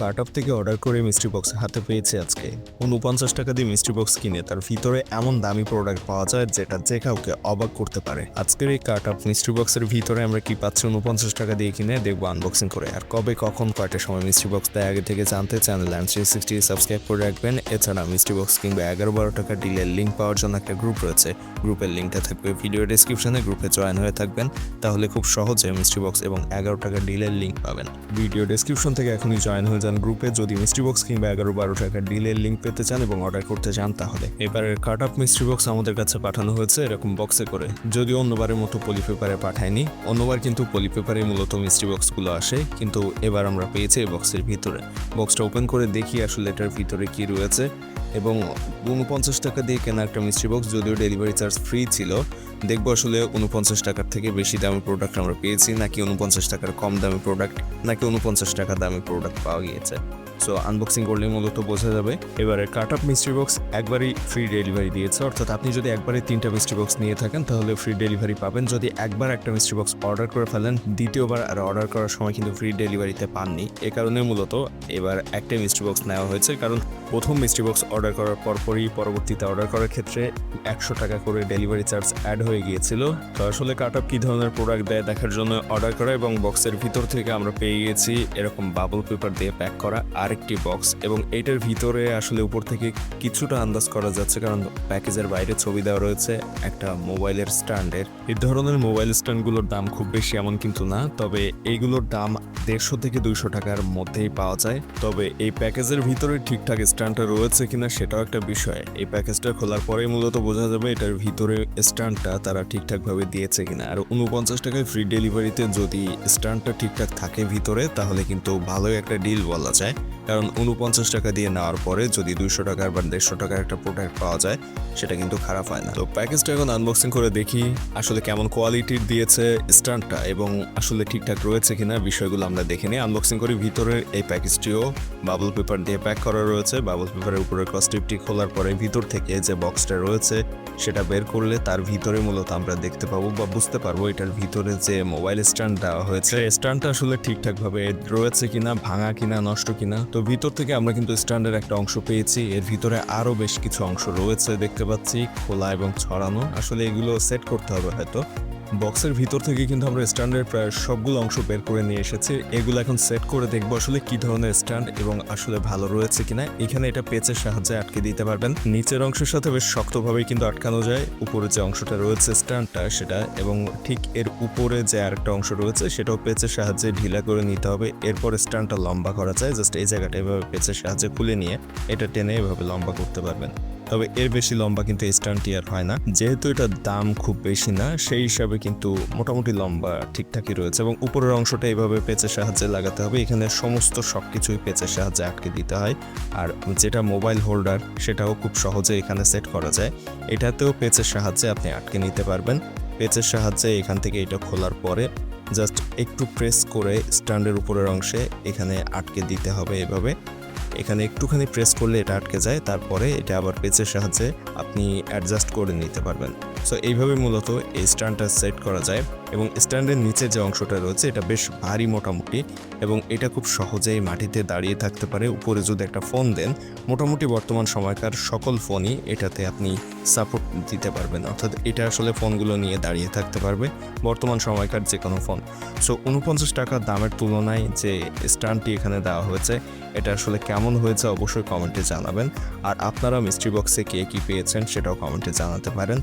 Cart up থেকে order করে mystery box হাতে পেয়েছি আজকে। উনপঞ্চাশ টাকা দিয়ে মিস্ট্রি বক্স কিনে তার ভিতরে এমন দামি প্রোডাক্ট পাওয়া যায় যেটা যে কাউকে অবাক করতে পারে। আজকের এই কার্ট আপ মিস্ট্রি বক্সের ভিতরে আমরা কি পাচ্ছি উনপঞ্চাশ টাকা দিয়ে কিনে? দেখব আনবক্সিং করে। আর কবে, কখন কয়টার সময় মিস্ট্রি বক্স দেয় আগে থেকে জানতে channel and three sixty subscribe করে রাখবেন। এছাড়া মিস্ট্রি বক্স কিংবা এগারো বারো টাকা ডিলের লিঙ্ক পাওয়ার জন্য একটা গ্রুপ রয়েছে। গ্রুপের লিঙ্কটা থাকবে ভিডিও ডিসক্রিপশনে গ্রুপে জয়েন হয়ে থাকবেন। তাহলে খুব সহজে মিস্ট্রি বক্স এবং এগারো টাকা ডিলের লিঙ্ক পাবেন। ভিডিও ডেসক্রিপশন থেকে এখনই জয়েন হয়ে যান গ্রুপে যদি মিস্ট্রি বক্স কিংবা এগারো বারো টাকার ডিলের লিঙ্ক পেতে চান এবং অর্ডার করতে চান তাহলে। এবারের কাট আপ মিস্ট্রি বক্স আমাদের কাছে পাঠানো হয়েছে এরকম বক্সে করে। যদিও অন্যবারের মতো পলি পেপারে পাঠায়নি, অন্যবার কিন্তু পলি পেপারে মূলত মিস্ট্রি বক্সগুলো আসে, কিন্তু এবার আমরা পেয়েছি এই বক্সের ভিতরে। বক্সটা ওপেন করে দেখি আসলে এটার ভিতরে কি রয়েছে। এবং উনপঞ্চাশ টাকা দিয়ে কেনা একটা মিস্ট্রি বক্স যদিও ডেলিভারি চার্জ ফ্রি ছিল। দেখব আসলে উনপঞ্চাশ টাকার থেকে বেশি দামের প্রোডাক্ট আমরা পেয়েছি, নাকি উনপঞ্চাশ টাকার কম দামের প্রোডাক্ট নাকি উনপঞ্চাশ টাকা দামি প্রোডাক্ট পাওয়া গিয়েছে। সো আনবক্সিং করলে মূলত বোঝা যাবে, এবারে কাট আপ মিস্ট্রি বক্স একবারই ফ্রি ডেলিভারি দিয়েছে। অর্থাৎ আপনি যদি একবারে তিনটা মিস্ট্রি বক্স নিয়ে থাকেন, তাহলে ফ্রি ডেলিভারি পাবেন। যদি একবার একটা মিস্ট্রি বক্স অর্ডার করে ফেলেন, দ্বিতীয়বার আর অর্ডার করার সময় কিন্তু ফ্রি ডেলিভারিতে পাননি। এ কারণে মূলত এবার একটা মিস্ট্রি বক্স নেওয়া হয়েছে, কারণ প্রথম মিস্ট্রি বক্স অর্ডার করার পরপরই পরবর্তীতে অর্ডার করার ক্ষেত্রে একশো টাকা করে ডেলিভারি চার্জ অ্যাড হয়ে গিয়েছিল। তো আসলে কাট আপ কী ধরনের প্রোডাক্ট দেয় দেখার জন্য অর্ডার করা এবং বক্সের ভিতর থেকে আমরা পেয়ে গেছি এরকম বাবল পেপার দিয়ে প্যাক করা। আরেকটি বক্স এবং এটার ভিতরে আসলে উপর থেকে কিছুটা আন্দাজ করা যাচ্ছে কারণ প্যাকেজের বাইরে ছবি দেওয়া রয়েছে একটা মোবাইলের স্ট্যান্ডের এই ধরনের মোবাইল স্ট্যান্ডগুলোর দাম খুব বেশি এমন কিন্তু না, তবে এইগুলোর দাম দেড়শো থেকে দুইশো টাকার মধ্যেই পাওয়া যায়। তবে এই প্যাকেজের ভিতরে ঠিকঠাক স্ট্যান্ডটা রয়েছে কিনা সেটাও একটা বিষয়। এই প্যাকেজটা খোলার পরেই মূলত বোঝা যাবে এটার ভিতরে স্ট্যান্ডটা তারা ঠিকঠাকভাবে দিয়েছে কিনা। আর উনপঞ্চাশ টাকায় ফ্রি ডেলিভারিতে যদি স্ট্যান্ডটা ঠিকঠাক থাকে ভিতরে, তাহলে কিন্তু ভালোই একটা ডিল বলা যায়। কারণ উনপঞ্চাশ টাকা দিয়ে নেওয়ার পরে যদি দুইশো টাকার বা দেড়শো টাকার একটা প্রোডাক্ট পাওয়া যায়, সেটা কিন্তু খারাপ হয় না। তো প্যাকেজটা এখন আনবক্সিং করে দেখি আসলে কেমন কোয়ালিটির দিয়েছে স্ট্যান্ডটা এবং আসলে ঠিকঠাক রয়েছে কিনা বিষয়গুলো আমরা দেখে নিই আনবক্সিং করি। ভিতরের এই প্যাকেজটিও বাবল পেপার দিয়ে প্যাক করা রয়েছে। বাবল পেপারের উপরে কস্টিপটি খোলার পরে ভিতর থেকে যে বক্সটা রয়েছে, সেটা বের করলে তার ভিতরে মূলত আমরা দেখতে পাবো বা বুঝতে পারব এটার ভিতরে যে মোবাইল স্ট্যান্ড দেওয়া হয়েছে স্ট্যান্ডটা আসলে ঠিকঠাকভাবে রয়েছে কিনা, ভাঙা কিনা, নষ্ট কিনা। তো ভিতর থেকে আমরা কিন্তু স্ট্যান্ডের একটা অংশ পেয়েছি। এর ভিতরে আরও বেশ কিছু অংশ রয়েছে দেখতে পাচ্ছি, খোলা এবং ছড়ানো। আসলে এগুলো সেট করতে হবে হয়তো। বক্সের ভিতর থেকে কিন্তু আমরা স্ট্যান্ডের প্রায় সবগুলো অংশ বের করে নিয়ে এসেছি। এগুলো এখন সেট করে দেখব আসলে কি ধরনের স্ট্যান্ড এবং আসলে ভালো রয়েছে কিনা। এখানে এটা পেচের সাহায্যে আটকে দিতে পারবেন। নিচের অংশের সাথে বেশ শক্তভাবেই কিন্তু আটকানো যায়। উপরে যে অংশটা রয়েছে স্ট্যান্ডটা সেটা এবং ঠিক এর উপরে যে আরেকটা অংশ রয়েছে সেটাও পেচের সাহায্যে ঢিলা করে নিতে হবে। এরপর স্ট্যান্ডটা লম্বা করা যায়। জাস্ট এই জায়গাটা এভাবে পেচের সাহায্যে খুলে নিয়ে এটা টেনে এভাবে লম্বা করতে পারবেন। তবে এর বেশি লম্বা কিন্তু এই স্ট্যান্ডটি আর হয় না। যেহেতু এটার দাম খুব বেশি না, সেই হিসাবে কিন্তু মোটামুটি লম্বা ঠিকঠাকই রয়েছে এবং উপরের অংশটা এইভাবে পেঁচের সাহায্যে লাগাতে হবে। এখানে সমস্ত সব কিছুই পেঁচের সাহায্যে আটকে দিতে হয়। আর যেটা মোবাইল হোল্ডার সেটাও খুব সহজে এখানে সেট করা যায়। এটাতেও পেঁচের সাহায্যে আপনি আটকে নিতে পারবেন। পেঁচের সাহায্যে এখান থেকে এটা খোলার পরে জাস্ট একটু প্রেস করে স্ট্যান্ডের উপরের অংশে এখানে আটকে দিতে হবে এভাবে। এখানে একটুখানি প্রেস করলে এটা আটকে যায়, তারপরে এটা আবার পেচের সাহায্যে আপনি অ্যাডজাস্ট করে নিতে পারবেন। সো এইভাবে মূলত এই স্ট্যান্ডটা সেট করা যায় এবং স্ট্যান্ডের নিচে যে অংশটা রয়েছে, এটা বেশ ভারী মোটামুটি এবং এটা খুব সহজেই মাটিতে দাঁড়িয়ে থাকতে পারে। উপরে যদি একটা ফোন দেন, মোটামুটি বর্তমান সময়কার সকল ফোনই এটাতে আপনি সাপোর্ট দিতে পারবেন। অর্থাৎ এটা আসলে ফোনগুলো নিয়ে দাঁড়িয়ে থাকতে পারবে বর্তমান সময়কার যে কোনো ফোন। সো উনপঞ্চাশ টাকা দামের তুলনায় যে স্ট্যান্ডটি এখানে দেওয়া হয়েছে, এটা আসলে কেমন হয়েছে অবশ্যই কমেন্টে জানাবেন। আর আপনারা মিস্ট্রি বক্সে কে কী পেয়েছেন সেটাও কমেন্টে জানাতে পারেন।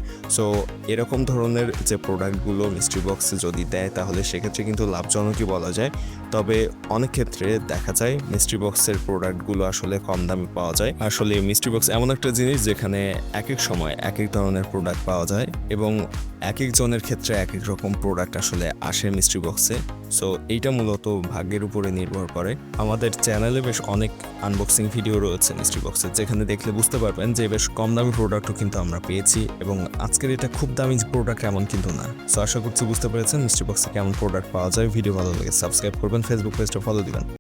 এরকম ধরনের যে প্রোডাক্টগুলো মিস্ট্রি বক্সে যদি দেয়, তাহলে সেক্ষেত্রে কিন্তু লাভজনকই বলা যায়। তবে অনেক ক্ষেত্রে দেখা যায় মিস্ট্রি বক্সের প্রোডাক্টগুলো আসলে কম দামে পাওয়া যায়। আসলে মিস্ট্রি বক্স এমন একটা জিনিস যেখানে এক এক সময় এক এক ধরনের প্রোডাক্ট পাওয়া যায় এবং এক একজনের ক্ষেত্রে এক এক রকম প্রোডাক্ট আসলে আসে মিস্ট্রি বক্সে সো এইটা মূলত ভাগ্যের উপরে নির্ভর করে। আমাদের চ্যানেলে বেশ অনেক আনবক্সিং ভিডিও রয়েছে মিস্ট্রি বক্সের যেখানে দেখলে বুঝতে পারবেন যে বেশ কম দামি প্রোডাক্টও কিন্তু আমরা পেয়েছি এবং আজকের এটা খুব দামি প্রোডাক্ট এমন কিন্তু না। সো আশা করছি বুঝতে পেরেছেন মিস্ট্রি বক্সে কেমন প্রোডাক্ট পাওয়া যায়। ভিডিও ভালো লাগে সাবস্ক্রাইব করবেন ফেসবুক পেজটা ফলো দিবেন।